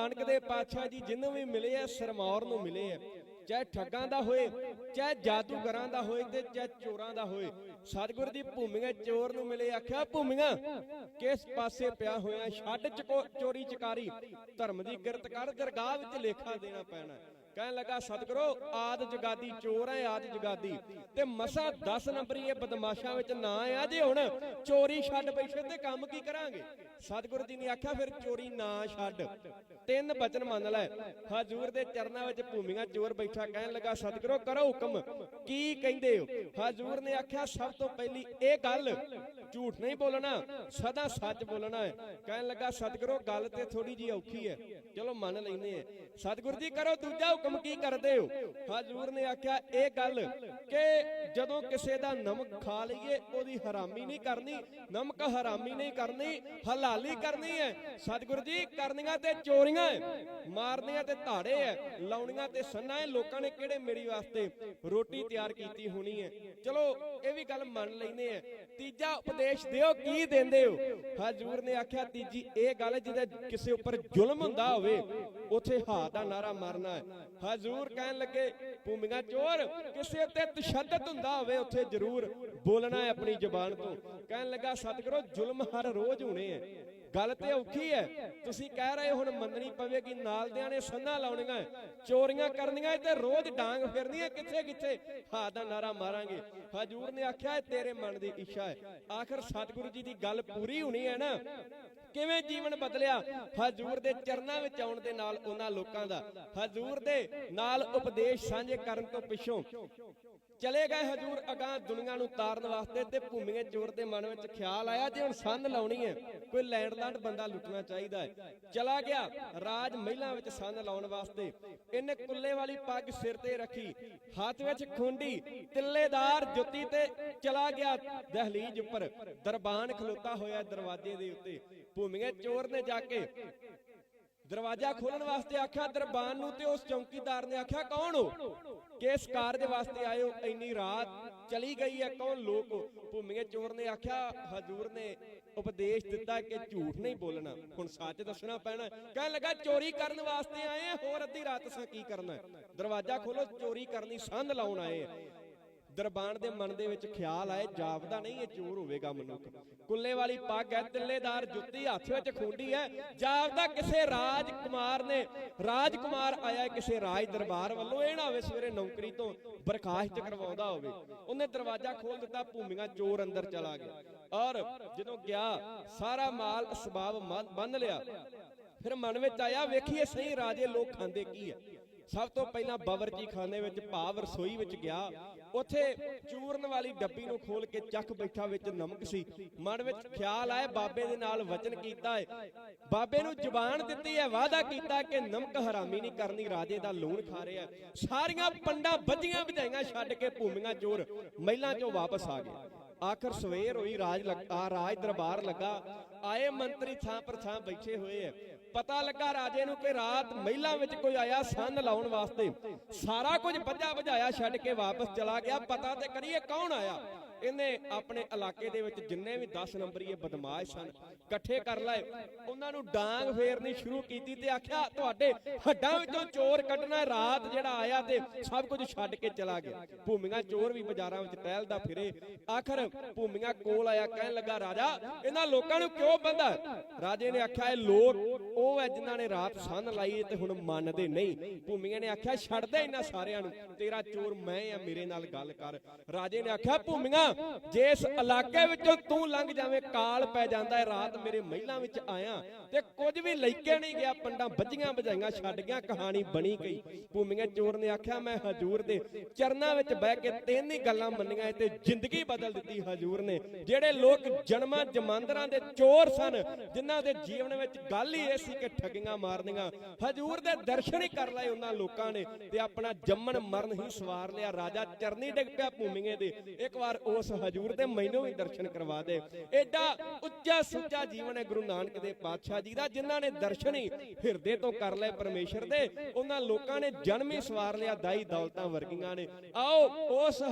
ਨਾਨਕ ਦੇ ਪਾਤਸ਼ਾਹ ਜੀ ਜਿਹਨੂੰ ਵੀ ਮਿਲੇ ਆ, ਸਰਮੌਰ ਨੂੰ ਮਿਲੇ ਆ, ਚਾਹੇ ਠੱਗਾਂ ਦਾ ਹੋਏ, ਚਾਹੇ ਜਾਦੂਗਰਾਂ ਦਾ ਹੋਏ ਤੇ ਚਾਹੇ ਚੋਰਾਂ ਦਾ ਹੋਏ, ਸਤਿਗੁਰ ਦੀ ਭੂਮੀਆਂ ਚੋਰ ਨੂੰ ਮਿਲੇ, ਆਖਿਆ, ਭੂਮੀਆਂ, ਕਿਸ ਪਾਸੇ ਪਿਆ ਹੋਇਆ? ਛੱਡ ਚੋਰੀ ਚਕਾਰੀ, ਧਰਮ ਦੀ ਕਿਰਤ ਕਰ, ਦਰਗਾਹ ਵਿੱਚ ਲੇਖਾ ਦੇਣਾ ਪੈਣਾ ਕਹਿਣ ਲੱਗਾ, ਸਤਿਗੁਰੋ, ਆਦ ਜਗਾਦੀ ਚੋਰ ਹੈ, ਆਦ ਜਗਾਦੀ, ਤੇ ਮਸਾ 10 ਨੰਬਰੀ ਇਹ ਬਦਮਾਸ਼ਾਂ ਵਿੱਚ ਨਾ ਆ ਜੇ ਹੁਣ ਚੋਰੀ ਛੱਡ ਬੈਠੇ ਤੇ ਕੰਮ ਕੀ ਕਰਾਂਗੇ? ਸਤਿਗੁਰੂ ਜੀ ਨੇ ਆਖਿਆ, ਫਿਰ ਚੋਰੀ ਨਾ ਛੱਡ। ਤਿੰਨ ਬਚਨ ਮੰਨ ਲੈ। ਹਜੂਰ ਦੇ ਚਰਨਾਂ ਵਿੱਚ ਭੂਮੀਆਂ ਚੋਰ ਬੈਠਾ, ਕਹਿਣ ਲੱਗਾ, ਸਤਿਗੁਰੋ, ਕਰੋ ਹੁਕਮ। ਕੀ ਕਹਿੰਦੇ ਹੋ? ਹਜੂਰ ਨੇ ਆਖਿਆ, ਸਭ ਤੋਂ ਪਹਿਲੀ ਇਹ ਗੱਲ, ਝੂਠ ਨਹੀਂ ਬੋਲਣਾ, ਸਦਾ ਸੱਚ ਬੋਲਣਾ ਹੈ। ਕਹਿਣ ਲੱਗਾ, ਸਤਿਗੁਰੋ, ਗੱਲ ਤੇ ਥੋੜੀ ਜੀ ਔਖੀ ਹੈ। ਚਲੋ, ਮੰਨ ਲੈਨੇ ਆ ਸਤਿਗੁਰੂ ਜੀ, ਕਰੋ, ਦੂਜਾ ਹੁਕਮ ਕੀ ਕਰਦੇ ਹੋ? ਹਜੂਰ ਨੇ ਆਖਿਆ, ਇਹ ਗੱਲ ਕਿ ਜਦੋਂ ਕਿਸੇ ਦਾ ਨਮਕ ਖਾ ਲਈਏ, ਉਹਦੀ ਹਰਾਮੀ ਨਹੀਂ ਕਰਨੀ, ਨਮਕ ਹਰਾਮੀ ਨਹੀਂ ਕਰਨੀ ਹਲਾਲੀ ਕਰਨੀ ਹੈ। ਸਤਿਗੁਰੂ ਜੀ, ਕਰਨੀਆਂ ਤੇ ਚੋਰੀਆਂ ਮਾਰਨੀਆਂ ਤੇ ਧਾੜੇ ਹੈ, ਲਾਉਣੀਆਂ ਤੇ ਸੰਨਾ ਹੈ। ਲੋਕਾਂ ਨੇ ਕਿਹੜੇ ਮੇਰੀ ਵਾਸਤੇ ਰੋਟੀ ਤਿਆਰ ਕੀਤੀ ਹੋਣੀ ਹੈ? ਚਲੋ, ਇਹ ਵੀ ਗੱਲ ਮੰਨ ਲੈਨੇ ਆ ਤੀਜਾ ਉਪਦੇਸ਼ ਦਿਓ, ਕੀ ਦਿੰਦੇ ਹੋ? ਹਜੂਰ ਨੇ ਆਖਿਆ, ਤੀਜੀ ਇਹ ਗੱਲ ਜਿਹਦੇ ਕਿਸੇ ਉੱਪਰ ਜ਼ੁਲਮ ਹੁੰਦਾ ਹੋਵੇ, ਉਥੇ ਹਾ ਦਾ ਨਾਰਾ ਮਾਰਨਾ ਹੈ। ਹਜੂਰ ਕਹਿਣ ਲੱਗੇ, ਭੂਮੀਆਂ ਚੋਰ, ਕਿਸੇ ਉੱਤੇ ਤਸ਼ੱਦਦ ਹੁੰਦਾ ਹੋਵੇ, ਉਥੇ ਜ਼ਰੂਰ ਬੋਲਣਾ ਹੈ ਆਪਣੀ ਜ਼ੁਬਾਨ ਤੋਂ। ਕਹਿਣ ਲੱਗਾ, ਸਤਿਗੁਰੂ, ਜ਼ੁਲਮ ਹਰ ਰੋਜ਼ ਹੋਣੇ ਹੈ। ਗੱਲ ਤੇ ਔਖੀ ਹੈ। ਤੁਸੀਂ ਕਹਿ ਰਹੇ ਹੋ, ਹੁਣ ਮੰਨਣੀ ਪਵੇਗੀ ਨਾਲਦਿਆਂ ਨੇ ਸੰਨਾ ਲਾਉਣੀਆਂ ਚੋਰੀਆਂ ਕਰਨੀਆਂ ਤੇ ਰੋਜ਼ ਡਾਂਗ ਫਿਰਨੀਆਂ ਕਿੱਥੇ ਕਿੱਥੇ? ਹਾ ਦਾ ਨਾਰਾ ਮਾਰਾਂਗੇ। ਹਜੂਰ ਨੇ ਆਖਿਆ ਇਹ ਤੇਰੇ ਮਨ ਦੀ ਇੱਛਾ ਹੈ। ਆਖਰ ਸਤਿਗੁਰੂ ਜੀ ਦੀ ਗੱਲ ਪੂਰੀ ਹੋਣੀ ਹੈ ਨਾ? ਕਿਵੇਂ ਜੀਵਨ ਬਦਲਿਆ? ਹਜੂਰ ਦੇ ਚਰਨਾਂ ਵਿੱਚ ਆਉਣ ਦੇ ਨਾਲ ਉਹਨਾਂ ਲੋਕਾਂ ਦਾ। ਹਜੂਰ ਦੇ ਨਾਲ ਉਪਦੇਸ਼ ਸਾਂਝੇ ਕਰਨ ਤੋਂ ਪਿੱਛੋਂ ਚਲੇ ਗਏ ਹਜੂਰ ਅਗਾਹ ਦੁਨੀਆ ਨੂੰ ਤਾਰਨ ਵਾਸਤੇ ਤੇ ਭੂਮੀਆਂ ਚੋਰ ਦੇ ਮਨ ਵਿੱਚ ਖਿਆਲ ਆਇਆ, ਜੇ ਹੁਣ ਸੰਨ ਲਾਉਣੀ ਹੈ, ਕੋਈ ਲੈਂਡਲਾਂਡ ਬੰਦਾ ਲੁੱਟਣਾ ਚਾਹੀਦਾ ਹੈ। ਚਲਾ ਗਿਆ। ਰਾਜ ਮਹਿਲਾਂ ਵਿੱਚ ਸੰਨ ਲਾਉਣ ਵਾਸਤੇ। ਇਹਨੇ ਕੁੱਲੇ ਵਾਲੀ ਪੱਗ ਸਿਰ ਤੇ ਰੱਖੀ। ਹੱਥ ਵਿੱਚ ਖੁੰਡੀ, ਤਿੱਲੇਦਾਰ ਜੁੱਤੀ ਤੇ ਚਲਾ ਗਿਆ ਦਹਲੀਜ ਉੱਪਰ। ਦਰਬਾਨ ਖਲੋਤਾ ਹੋਇਆ ਦਰਵਾਜ਼ੇ ਦੇ ਉੱਤੇ। ਭੂਮੀਆਂ ਚੋਰ ਨੇ ਜਾ ਕੇ ਦਰਵਾਜ਼ਾ ਖੋਲਣ ਵਾਸਤੇ ਆਖਿਆ, ਦਰਬਾਨ ਨੂੰ ਤੇ ਉਸ ਚੌਕੀਦਾਰ ਨੇ ਆਖਿਆ, ਕੌਣ ਹੋ? ਕਿਸ ਕਾਰਜ ਵਾਸਤੇ ਆਏ ਹੋ? ਇੰਨੀ ਰਾਤ ਚਲੀ ਗਈ ਹੈ, ਕੌਣ ਲੋਕ? ਹੋ ਭੂਮੀਏ ਚੋਰ ਨੇ ਆਖਿਆ, ਹਜੂਰ ਨੇ ਉਪਦੇਸ਼ ਦਿੱਤਾ ਕਿ ਝੂਠ ਨਹੀਂ ਬੋਲਣਾ। ਹੁਣ ਸੱਚ ਦੱਸਣਾ ਪੈਣਾ। ਕਹਿਣ ਲੱਗਾ, ਚੋਰੀ ਕਰਨ ਵਾਸਤੇ ਆਏ ਹੋਰ ਅੱਧੀ ਰਾਤ ਸਾਂ ਕੀ ਕਰਨਾ? ਦਰਵਾਜ਼ਾ ਖੋਲੋ, ਚੋਰੀ ਕਰਨੀ ਸੰਧ ਲਾਉਣ ਆਏ ਦਰਬਾਨ ਦੇ ਮਨ ਦੇ ਵਿੱਚ ਖਿਆਲ ਆਏ, ਜਾਪਦਾ ਨਹੀਂ, ਇਹ ਚੋਰ ਹੋਵੇਗਾ ਮਨੁੱਖ। ਕੁੱਲੇ ਵਾਲੀ ਪੱਗ ਹੈ, ਤਿੱਲੇਦਾਰ ਜੁੱਤੀ ਹੱਥ ਵਿੱਚ ਖੁੰਡੀ ਹੈ। ਜਾਪਦਾ ਕਿਸੇ ਰਾਜਕੁਮਾਰ ਨੇ, ਰਾਜਕੁਮਾਰ ਆਇਆ ਕਿਸੇ ਰਾਜ ਦਰਬਾਰ ਵੱਲੋਂ, ਇਹ ਨਾ ਹੋਵੇ ਸਵੇਰੇ ਨੌਕਰੀ ਤੋਂ ਬਰਖਾਸਤ ਕਰਵਾਉਂਦਾ ਹੋਵੇ। ਉਹਨੇ ਦਰਵਾਜ਼ਾ ਖੋਲ ਦਿੱਤਾ, ਭੂਮੀਆਂ ਚੋਰ ਅੰਦਰ ਚਲਾ ਗਿਆ। ਔਰ ਜਦੋਂ ਗਿਆ, ਸਾਰਾ ਮਾਲ, ਅਸਬਾਬ ਬੰਨ ਲਿਆ। ਫਿਰ ਮਨ ਵਿੱਚ ਆਇਆ, ਵੇਖੀਏ ਸਹੀ ਰਾਜੇ ਲੋਕ ਖਾਂਦੇ ਕੀ ਹੈ? ਸਭ ਤੋਂ ਪਹਿਲਾਂ ਬਾਵਰਚੀ ਖਾਨੇ ਵਿੱਚ ਭਾਵ ਰਸੋਈ ਵਿੱਚ ਗਿਆ। ਉੱਥੇ ਚੂਰਨ ਵਾਲੀ ਡੱਬੀ ਨੂੰ ਖੋਲ ਕੇ ਚੱਕ ਬੈਠਾ ਵਿੱਚ ਨਮਕ ਸੀ। ਮਨ ਵਿੱਚ ਖਿਆਲ ਆਇਆ ਬਾਬੇ ਦੇ ਨਾਲ ਵਚਨ ਕੀਤਾ ਹੈ ਬਾਬੇ ਨੂੰ ਜ਼ੁਬਾਨ ਦਿੱਤੀ ਹੈ ਵਾਅਦਾ ਕੀਤਾ ਕਿ ਨਮਕ ਹਰਾਮੀ ਨਹੀਂ ਕਰਨੀ, ਰਾਜੇ ਦਾ ਲੂਣ ਖਾ ਰਿਹਾ ਸਾਰੀਆਂ ਪੰਡਾਂ ਵੱਜੀਆਂ ਵਜਾਈਆਂ ਛੱਡ ਕੇ ਭੂਮੀਆਂ ਚੋਰ ਮਹਿਲਾਂ ਚੋਂ ਵਾਪਸ ਆ ਗਏ। ਆਖਰ ਸਵੇਰ ਹੋਈ ਰਾਜ ਲੱਗਾ ਰਾਜ ਦਰਬਾਰ ਲੱਗਾ। ਆਏ ਮੰਤਰੀ ਥਾਂ ਪਰ ਥਾਂ ਬੈਠੇ ਹੋਏ ਐ ਪਤਾ ਲੱਗਾ ਰਾਜੇ ਨੂੰ ਕਿ ਰਾਤ ਮਹਿਲਾ ਵਿੱਚ ਕੋਈ ਆਇਆ ਸੰਨ ਲਾਉਣ ਵਾਸਤੇ। ਸਾਰਾ ਕੁਝ ਬੱਜਾ ਬੁਝਾਇਆ ਛੱਡ ਕੇ ਵਾਪਸ ਚਲਾ ਗਿਆ। ਪਤਾ ਤੇ ਕਰੀਏ ਕੌਣ ਆਇਆ। ਇਹਨੇ ਆਪਣੇ ਇਲਾਕੇ ਦੇ ਵਿੱਚ ਜਿੰਨੇ ਵੀ 10 ਨੰਬਰੀਏ ਬਦਮਾਸ਼ ਸਨ ਇਕੱਠੇ ਕਰ ਲਏ। ਉਹਨਾਂ ਨੂੰ ਡਾਂਗ ਫੇਰਨੀ ਸ਼ੁਰੂ ਕੀਤੀ ਤੇ ਆਖਿਆ, ਤੁਹਾਡੇ ਹੱਡਾਂ ਵਿੱਚੋਂ ਚੋਰ ਕੱਢਣਾ ਰਾਤ ਜਿਹੜਾ ਆਇਆ ਤੇ ਸਭ ਕੁਝ ਛੱਡ ਕੇ ਚਲਾ ਗਿਆ। ਭੂਮੀਆਂ ਚੋਰ ਵੀ ਬਾਜ਼ਾਰਾਂ ਵਿੱਚ ਟਹਿਲਦਾ ਫਿਰੇ। ਆਖਰ ਭੂਮੀਆਂ ਕੋਲ ਆਇਆ, ਕਹਿਣ ਲੱਗਾ, ਰਾਜਾ, ਇਹਨਾਂ ਲੋਕਾਂ ਨੂੰ ਕਿਉਂ ਬੰਦਾ ਰਾਜੇ ਨੇ ਆਖਿਆ, ਇਹ ਲੋਕ ਉਹ ਹੈ ਜਿਨ੍ਹਾਂ ਨੇ ਰਾਤ ਸੰਨ ਲਾਈ ਤੇ ਹੁਣ ਮੰਨਦੇ ਨਹੀਂ। ਭੂਮੀਆਂ ਨੇ ਆਖਿਆ ਛੱਡ ਦੇ ਇਹਨਾਂ ਸਾਰਿਆਂ ਨੂੰ। ਤੇਰਾ ਚੋਰ ਮੈਂ ਆ, ਮੇਰੇ ਨਾਲ ਗੱਲ ਕਰ। ਰਾਜੇ ਨੇ ਆਖਿਆ, ਭੂਮੀਆਂ ਜੇ ਇਸ ਇਲਾਕੇ ਵਿੱਚੋਂ ਤੂੰ ਲੰਘ ਜਾਵੇਂ, ਕਾਲ ਪੈ ਜਾਂਦਾ ਹੈ, ਰਾਤ ਮੇਰੇ ਮਹਿਲਾਂ ਵਿੱਚ ਆਇਆ ਤੇ ਕੁਝ ਵੀ ਲੈ ਕੇ ਨਹੀਂ ਗਿਆ, ਪੰਡਾਂ ਵੱਜੀਆਂ ਵਜਾਈਆਂ ਛੱਡ ਗਿਆ, ਕਹਾਣੀ ਬਣੀ ਗਈ। ਭੂਮੀਆਂ ਚੋਰ ਨੇ ਆਖਿਆ, ਮੈਂ ਹਜੂਰ ਦੇ ਚਰਨਾਂ ਵਿੱਚ ਬਹਿ ਕੇ ਤਿੰਨ ਹੀ ਗੱਲਾਂ ਮੰਨੀਆਂ ਤੇ ਜ਼ਿੰਦਗੀ ਬਦਲ ਦਿੱਤੀ ਹਜੂਰ ਨੇ। ਜਿਹੜੇ ਲੋਕ ਜਨਮਾਂ ਜਮਾਂਦਰਾਂ ਦੇ ਚੋਰ ਸਨ, ਜਿਨ੍ਹਾਂ ਦੇ ਜੀਵਨ ਵਿੱਚ ਗੱਲ ਹੀ ਇਹ ਸੀ ਕਿ ਠੱਗੀਆਂ ਮਾਰਨੀਆਂ। ਹਜੂਰ ਦੇ ਦਰਸ਼ਨ ਹੀ ਕਰ ਲਏ ਉਹਨਾਂ ਲੋਕਾਂ ਨੇ ਤੇ ਆਪਣਾ ਜੰਮਣ ਮਰਨ ਹੀ ਸਵਾਰ ਲਿਆ। ਰਾਜਾ ਚਰਨੀ ਡਿੱਗ ਪਿਆ ਭੂਮੀਆਂ ਦੇ। ਇੱਕ ਵਾਰ ਉਹ ਉਸ ਹਜੂਰ ਦੇ ਮੈਨੂੰ ਵੀ ਦਰਸ਼ਨ ਕਰਵਾ ਦੇ। ਐਡਾ ਉੱਚਾ ਸੁੱਚਾ ਜੀਵਨ ਹੈ ਗੁਰੂ ਨਾਨਕ ਦੇ ਪਾਤਸ਼ਾਹ ਜੀ ਦਾ, ਜਿਨ੍ਹਾਂ ਨੇ ਦਰਸ਼ਨ ਹੀ ਹਿਰਦੇ ਤੋਂ ਕਰ ਲਏ ਪਰਮੇਸ਼ਰ ਦੇ। ਉਹਨਾਂ ਲੋਕਾਂ ਨੇ ਜਨਮ ਹੀ ਸਵਾਰ ਲਿਆ, ਦਾਈ ਦੌਲਤਾਂ ਵਰਗੀਆਂ ਨੇ। ਆਓ, ਉਸ